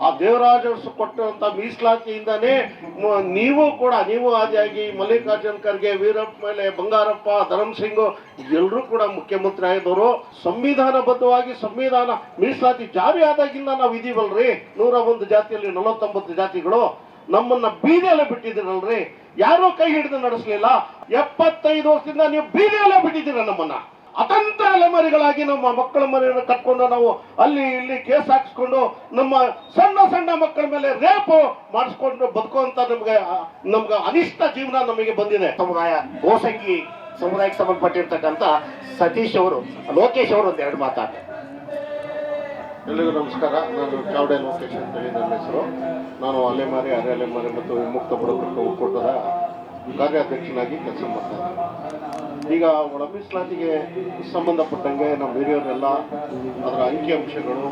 ಆ ದೇವರಾಜ ಕೊಟ್ಟಂತ ಮೀಸಲಾತಿಯಿಂದಾನೇ ನೀವು ಕೂಡ, ನೀವು ಆದಿಯಾಗಿ ಮಲ್ಲಿಕಾರ್ಜುನ್ ಖರ್ಗೆ, ವೀರಪ್ಪ ಮೇಲೆ ಬಂಗಾರಪ್ಪ ಧರಮ್ ಸಿಂಗ್ ಎಲ್ಲರೂ ಕೂಡ ಮುಖ್ಯಮಂತ್ರಿ ಆಗಿದವರು ಸಂವಿಧಾನಬದ್ಧವಾಗಿ ಸಂವಿಧಾನ ಮೀಸಲಾತಿ ಜಾರಿ ಆದಾಗಿಂದ ನಾವು ಇದೀವಲ್ರಿ. ನೂರ ಒಂದು ಜಾತಿಯಲ್ಲಿ ನಲವತ್ತೊಂಬತ್ತು ಜಾತಿಗಳು ನಮ್ಮನ್ನ ಬೀದಿಯಲ್ಲೇ ಬಿಟ್ಟಿದ್ದೀರಲ್ರಿ. ಯಾರೋ ಕೈ ಹಿಡಿದು ನಡೆಸಲಿಲ್ಲ. ಎಪ್ಪತ್ತೈದು ವರ್ಷದಿಂದ ನೀವು ಬೀದಿಯಲ್ಲೇ ಬಿಟ್ಟಿದ್ದೀರ ನಮ್ಮನ್ನ. ಅತಂತ್ರ ಅಲೆಮಾರಿಗಳಾಗಿ ನಮ್ಮ ಮಕ್ಕಳ ಮನೆಯನ್ನು ಕಟ್ಕೊಂಡು ನಾವು ಅಲ್ಲಿ ಇಲ್ಲಿ ಕೇಸ್ ಹಾಕಿಸ್ಕೊಂಡು ನಮ್ಮ ಸಣ್ಣ ಸಣ್ಣ ಮಕ್ಕಳ ಮೇಲೆ ರೇಪ್ ಮಾಡಿಸ್ಕೊಂಡು ಬದುಕುವಂತ ನಮ್ಗೆ ನಮ್ಗೆ ಅನಿಷ್ಟ ಜೀವನ ನಮಗೆ ಬಂದಿದೆ. ಸಮುದಾಯ ಗೋಸಂಗಿ ಸಮುದಾಯಕ್ಕೆ ಸಂಬಂಧಪಟ್ಟಿರ್ತಕ್ಕಂಥ ಸತೀಶ್ ಅವರು ಲೋಕೇಶ್ ಅವರು ಒಂದೆರಡು ಮಾತಾಡ್ತಾರೆ. ಎಲ್ಲರಿಗೂ ನಮಸ್ಕಾರ. ನಾನು ಚಾವಡೆ ಲೋಕೇಶ್ ಅಂತ ಹೇಳಿ ನನ್ನ ಹೆಸರು. ನಾನು ಅಲೆಮಾರಿ ಅರೆ ಅಲೆಮಾರಿ ಮತ್ತು ವಿಮುಕ್ತ ಬುಡಕಟ್ಟು ಒಕ್ಕೂಟದ ಕಾರ್ಯಾಧ್ಯಕ್ಷನಾಗಿ ಕೆಲಸ ಮಾಡ್ತಾ ಇದ್ದೀನಿ ಈಗ ಒಳ ಮೀಸಲಾತಿಗೆ ಸಂಬಂಧಪಟ್ಟಂಗೆ ನಮ್ಮ ಹಿರಿಯರೆಲ್ಲ ಅದರ ಅಂಕಿಅಂಶಗಳು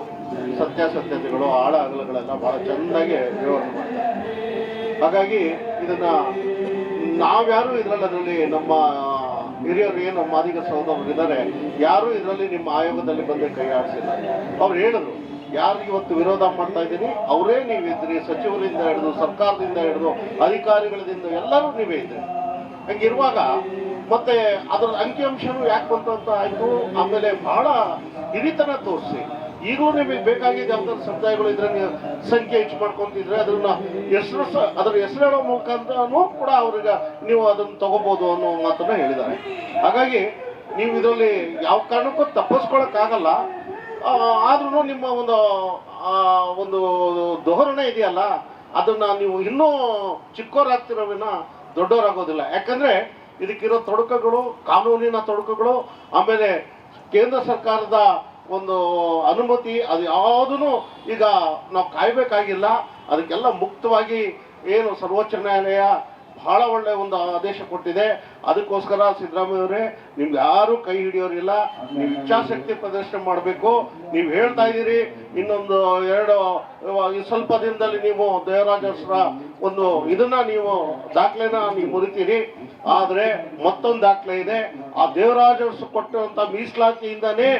ಸತ್ಯಾಸತ್ಯತೆಗಳು, ಆಳ ಅಗಲಗಳೆಲ್ಲ ಬಹಳ ಚೆನ್ನಾಗಿ ವಿವರಣೆ ಮಾಡ್ತಾರೆ. ಹಾಗಾಗಿ ಇದನ್ನ ನಾವ್ಯಾರು ಇದರಲ್ಲಿ ಅದರಲ್ಲಿ ನಮ್ಮ ಹಿರಿಯರು ಏನು ಮಾದಿಗ ಸಹೋದರರು ಇದ್ದಾರೆ ಯಾರು ಇದರಲ್ಲಿ ನಿಮ್ಮ ಆಯೋಗದಲ್ಲಿ ಬಂದು ಕೈ ಆಡಿಸಿಲ್ಲ. ಅವ್ರು ಹೇಳಿದ್ರು ಯಾರು ಇವತ್ತು ವಿರೋಧ ಮಾಡ್ತಾ ಇದ್ದೀರಿ ಅವರೇ ನೀವಿದ್ರಿ ಸಚಿವರಿಂದ ಹಿಡಿದು, ಸರ್ಕಾರದಿಂದ ಹಿಡಿದು, ಅಧಿಕಾರಿಗಳಿಂದ ಎಲ್ಲರೂ ನೀವೇ ಇದ್ರಿ ಹಂಗಿರುವಾಗ ಮತ್ತೆ ಅದರ ಅಂಕಿಅಂಶನೂ ಯಾಕೆ ಬಂತು ಅಂತ ಆಯಿತು, ಆಮೇಲೆ ಬಹಳ ಹಿಡಿತನ ತೋರಿಸಿ. ಈಗಲೂ ನಿಮಗೆ ಬೇಕಾಗಿದೆ ಯಾವ್ದಾದ್ರು ಸಮುದಾಯಗಳು ಇದ್ರೆ ನೀವು ಸಂಖ್ಯೆ ಹೆಚ್ಚು ಮಾಡ್ಕೊಂತಿದ್ರೆ ಅದನ್ನ ಹೆಸರು ಅದರ ಹೆಸರು ಹೇಳೋ ಮುಖಾಂತರನೂ ಕೂಡ ಅವ್ರಿಗೆ ನೀವು ಅದನ್ನು ತಗೋಬಹುದು ಅನ್ನೋ ಮಾತನ್ನ ಹೇಳಿದ್ದಾರೆ. ಹಾಗಾಗಿ ನೀವು ಇದರಲ್ಲಿ ಯಾವ ಕಾರಣಕ್ಕೂ ತಪ್ಪಿಸ್ಕೊಳಕ್ಕಾಗಲ್ಲ. ಆದ್ರೂ ನಿಮ್ಮ ಒಂದು ಒಂದು ಧೋರಣೆ ಇದೆಯಲ್ಲ, ಅದನ್ನ ನೀವು ಇನ್ನೂ ಚಿಕ್ಕೋರಾಗ್ತಿರೋ ವಿನ ದೊಡ್ಡವರಾಗೋದಿಲ್ಲ ಯಾಕಂದ್ರೆ ಇದಕ್ಕಿರೋ ತೊಡಕಗಳು, ಕಾನೂನಿನ ತೊಡಕುಗಳು, ಆಮೇಲೆ ಕೇಂದ್ರ ಸರ್ಕಾರದ ಒಂದು ಅನುಮತಿ, ಅದು ಯಾವುದೂ ಈಗ ನಾವು ಕಾಯಬೇಕಾಗಿಲ್ಲ. ಅದಕ್ಕೆಲ್ಲ ಮುಕ್ತವಾಗಿ ಏನು ಸರ್ವೋಚ್ಚ ನ್ಯಾಯಾಲಯ ಬಹಳ ಒಳ್ಳೆ ಒಂದು ಆದೇಶ ಕೊಟ್ಟಿದೆ. ಅದಕ್ಕೋಸ್ಕರ ಸಿದ್ದರಾಮಯ್ಯ ಅವರೇ, ನಿಮ್ಗೆ ಯಾರು ಕೈ ಹಿಡಿಯೋರಿಲ್ಲ. ನೀವು ಇಚ್ಛಾಶಕ್ತಿ ಪ್ರದರ್ಶನ ಮಾಡಬೇಕು. ನೀವು ಹೇಳ್ತಾ ಇದ್ದೀರಿ, ಇನ್ನೊಂದು ಎರಡು ಸ್ವಲ್ಪ ದಿನದಲ್ಲಿ ನೀವು ದೇವರಾಜರ ಒಂದು ಇದನ್ನ ನೀವು ದಾಖಲೆನ ನೀವು ಮುರಿತೀರಿ. ಆದ್ರೆ ಮತ್ತೊಂದು ದಾಖಲೆ ಇದೆ. ಆ ದೇವರಾಜರ್ಸ್ ಕೊಟ್ಟಂತ ಮೀಸಲಾತಿಯಿಂದನೇ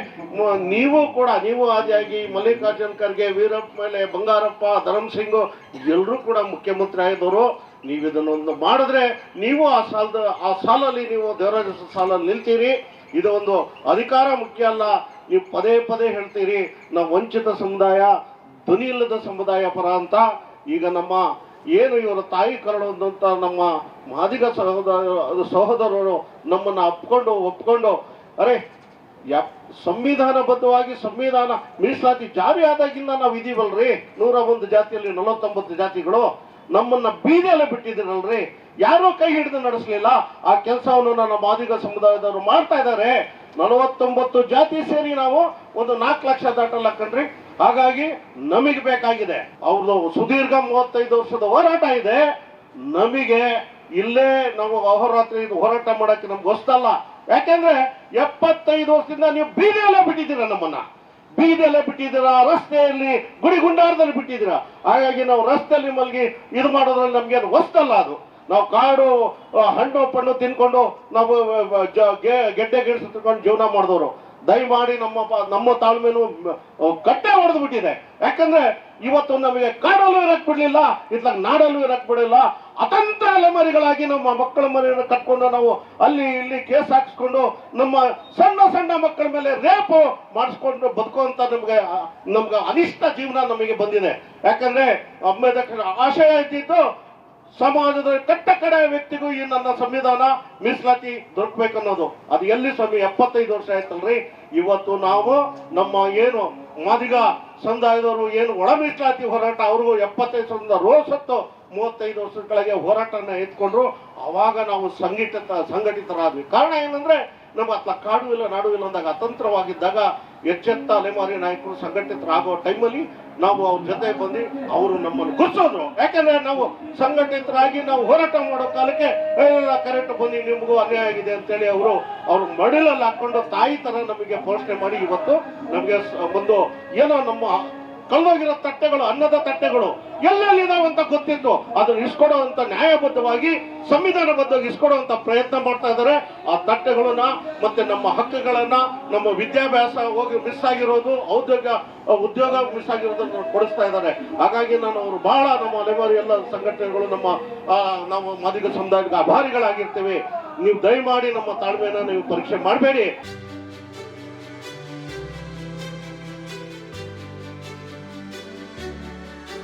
ನೀವು ಕೂಡ, ನೀವು ಆದಿಯಾಗಿ ಮಲ್ಲಿಕಾರ್ಜುನ್ ಖರ್ಗೆ, ವೀರಪ್ಪ ಮೇಲೆ ಬಂಗಾರಪ್ಪ ಧರಮ್ ಸಿಂಗ್ ಎಲ್ಲರೂ ಕೂಡ ಮುಖ್ಯಮಂತ್ರಿ ಆಗಿದವರು ನೀವು ಇದನ್ನೊಂದು ಮಾಡಿದ್ರೆ ನೀವು ಆ ಸಾಲದ, ಆ ಸಾಲಲ್ಲಿ ನೀವು ದೇವರಾಜ ಸಾಲಲ್ಲಿ ನಿಲ್ತೀರಿ. ಇದು ಒಂದು ಅಧಿಕಾರ ಮುಖ್ಯ ಅಲ್ಲ. ನೀವು ಪದೇ ಪದೇ ಹೇಳ್ತೀರಿ, ನಾವು ವಂಚಿತ ಸಮುದಾಯ, ಧ್ವನಿ ಇಲ್ಲದ ಸಮುದಾಯ ಪರ ಅಂತ. ಈಗ ನಮ್ಮ ಏನು ಇವರ ತಾಯಿ ಕರಡಂತ ನಮ್ಮ ಮಾದಿಗ ಸಹೋದರ, ಸಹೋದರರು ನಮ್ಮನ್ನ ಅಪ್ಕೊಂಡು, ಒಪ್ಕೊಂಡು, ಅರೆ ಯಾ ಸಂವಿಧಾನಬದ್ಧವಾಗಿ ಸಂವಿಧಾನ ಮೀಸಲಾತಿ ಜಾರಿ ಆದಾಗಿಂದ ನಾವು ಇದೀವಲ್ರಿ. ನೂರ ಒಂದು ಜಾತಿಯಲ್ಲಿ ನಲವತ್ತೊಂಬತ್ತು ಜಾತಿಗಳು. ನಮ್ಮನ್ನ ಬೀದಿಯಲ್ಲಿ ಬಿಟ್ಟಿದ್ದೀರಲ್ರಿ ಯಾರೋ ಕೈ ಹಿಡಿದು ನಡೆಸಲಿಲ್ಲ. ಆ ಕೆಲಸವನ್ನು ನನ್ನ ಮಾದಿಗ ಸಮುದಾಯದವರು ಮಾಡ್ತಾ ಇದ್ದಾರೆ. ನಲವತ್ತೊಂಬತ್ತು ಜಾತಿ ಸೇರಿ ನಾವು ಒಂದು ನಾಲ್ಕು ಲಕ್ಷ ದಾಟಲ್ಲ ಕಣ್ರಿ ಹಾಗಾಗಿ ನಮಗೆ ಬೇಕಾಗಿದೆ. ಅವ್ರದ್ದು ಸುದೀರ್ಘ ಮೂವತ್ತೈದು ವರ್ಷದ ಹೋರಾಟ ಇದೆ. ನಮಗೆ ಇಲ್ಲೇ ನಾವು ಅಹೋರಾತ್ರಿ ಹೋರಾಟ ಮಾಡಕ್ಕೆ ನಮ್ಗೆ ಹೊಸ್ತಲ್ಲ. ಯಾಕೆಂದ್ರೆ ಎಪ್ಪತ್ತೈದು ವರ್ಷದಿಂದ ನೀವು ಬೀದಿಯಲ್ಲೇ ಬಿಟ್ಟಿದ್ದೀರ ನಮ್ಮನ್ನ. ಬೀದಿಯಲ್ಲೇ ಬಿಟ್ಟಿದ್ದೀರಾ, ರಸ್ತೆಯಲ್ಲಿ ಗುಡಿ ಗುಂಡಾರದಲ್ಲಿ ಬಿಟ್ಟಿದ್ದೀರಾ. ಹಾಗಾಗಿ ನಾವು ರಸ್ತೆಯಲ್ಲಿ ಮಲಗಿ ಇದು ಮಾಡೋದ್ರಲ್ಲಿ ನಮ್ಗೇನು ಹೊಸ್ತಲ್ಲ ಅದು. ನಾವು ಕಾಡು ಹಣ್ಣು, ಪಣ್ಣು ತಿನ್ಕೊಂಡು ನಾವು ಗೆಡ್ಡೆ ಗೆಣಸು ತಿನ್ಕೊಂಡು ಜೀವನ ಮಾಡಿದವರು. ದಯಮಾಡಿ ನಮ್ಮ ನಮ್ಮ ತಾಳ್ಮೆನು ಕಟ್ಟೆ ಹೊಡೆದು ಬಿಟ್ಟಿದೆ. ಯಾಕಂದ್ರೆ ಇವತ್ತು ನಮಗೆ ಕಾಡಲ್ಲೂ ಇರಕ್ ಬಿಡ್ಲಿಲ್ಲ, ಇತ್ಲಾಗ ನಾಡಲ್ಲೂ ಇರಕ್ ಬಿಡಲಿಲ್ಲ. ಅತಂತ್ರ ಅಲೆಮಾರಿಗಳಾಗಿ ನಮ್ಮ ಮಕ್ಕಳ ಮನೆಯನ್ನು ಕಟ್ಕೊಂಡು ನಾವು ಅಲ್ಲಿ ಇಲ್ಲಿ ಕೇಸ್ ಹಾಕಿಸ್ಕೊಂಡು ನಮ್ಮ ಸಣ್ಣ ಸಣ್ಣ ಮಕ್ಕಳ ಮೇಲೆ ರೇಪು ಮಾಡಿಸ್ಕೊಂಡು ಬದುಕುವಂತ ನಮ್ಗೆ ನಮ್ಗೆ ಅನಿಷ್ಟ ಜೀವನ ನಮಗೆ ಬಂದಿದೆ. ಯಾಕಂದ್ರೆ ಅಂಬೇಡ್ಕರ್ ಆಶಯ ಇದ್ದಿದ್ದು ಸಮಾಜದ ಕಟ್ಟ ಕಡೆ ವ್ಯಕ್ತಿಗೂ ಈ ನನ್ನ ಸಂವಿಧಾನ ಮೀಸಲಾತಿ ದೊರಕಬೇಕನ್ನೋದು. ಅದು ಎಲ್ಲಿ ಸ್ವಾಮಿ, ಎಪ್ಪತ್ತೈದು ವರ್ಷ ಆಯ್ತಲ್ರಿ? ಇವತ್ತು ನಾವು ನಮ್ಮ ಏನು ಮಾದಿಗ ಸಮುದಾಯದವರು ಏನು ಒಳ ಮೀಸಲಾತಿ ಹೋರಾಟ, ಅವ್ರಿಗೂ ಎಪ್ಪತ್ತೈದು ಸಾವಿರದ ರೋಸ್ ಹತ್ತು ಮೂವತ್ತೈದು ವರ್ಷದ ಕೆಳಗೆ ಹೋರಾಟನ ಎತ್ಕೊಂಡ್ರು. ಅವಾಗ ನಾವು ಸಂಘಟಿತ, ಸಂಘಟಿತರಾದ್ವಿ. ಕಾರಣ ಏನಂದ್ರೆ, ನಮ್ಮ ಅತ್ಲ ಕಾಡು ಇಲ್ಲ, ನಾಡು ಇಲ್ಲ ಅಂದಾಗ ಅತಂತ್ರವಾಗಿದ್ದಾಗ ಎಚ್ಚೆತ್ತ ಅಲೆಮಾರಿ ನಾಯಕರು ಸಂಘಟಿತರಾಗೋ ಟೈಮಲ್ಲಿ ನಾವು ಅವ್ರ ಜೊತೆ ಬಂದು ಅವರು ನಮ್ಮನ್ನು ಗುರ್ಸೋದ್ರು ಯಾಕಂದ್ರೆ ನಾವು ಸಂಘಟಿತರಾಗಿ ನಾವು ಹೋರಾಟ ಮಾಡೋ ಕಾಲಕ್ಕೆ ಕರೆಕ್ಟ್ ಬಂದು ನಿಮಗೂ ಅನ್ಯಾಯ ಆಗಿದೆ ಅಂತೇಳಿ ಅವರು, ಅವ್ರ ಮಡಿಲಲ್ಲಿ ಹಾಕೊಂಡು ತಾಯಿ ತರ ನಮಗೆ ಪೋಷಣೆ ಮಾಡಿ ಇವತ್ತು ನಮಗೆ ಒಂದು ಏನೋ ನಮ್ಮ ಕಲ್ಲೋಗಿರೋ ತಟ್ಟೆಗಳು, ಅನ್ನದ ತಟ್ಟೆಗಳು ಎಲ್ಲೆಲ್ಲಿದಾವೆ ಅಂತ ಗೊತ್ತಿದ್ದು ಅದನ್ನ ಇಸ್ಕೊಡುವಂತ ನ್ಯಾಯಬದ್ಧವಾಗಿ, ಸಂವಿಧಾನಬದ್ಧವಾಗಿ ಇಸ್ಕೊಡುವಂತ ಪ್ರಯತ್ನ ಮಾಡ್ತಾ ಇದ್ದಾರೆ. ಆ ತಟ್ಟೆಗಳನ್ನ ಮತ್ತೆ ನಮ್ಮ ಹಕ್ಕುಗಳನ್ನ, ನಮ್ಮ ವಿದ್ಯಾಭ್ಯಾಸ ಹೋಗಿ ಮಿಸ್ ಆಗಿರೋದು, ಔದ್ಯೋಗ, ಉದ್ಯೋಗ ಮಿಸ್ ಆಗಿರೋದನ್ನ ಕೊಡಿಸ್ತಾ ಇದ್ದಾರೆ. ಹಾಗಾಗಿ ನಾನು ಅವರು ಬಹಳ ನಮ್ಮ ಅಲೆಮಾರಿ ಎಲ್ಲ ಸಂಘಟನೆಗಳು, ನಮ್ಮ ನಾವು ಮಾದಿಗ ಸಮುದಾಯದ ಆಭಾರಿಗಳಾಗಿರ್ತೀವಿ ನೀವು ದಯಮಾಡಿ ನಮ್ಮ ತಾಳ್ಮೆಯನ್ನ ನೀವು ಪರೀಕ್ಷೆ ಮಾಡಬೇಡಿ.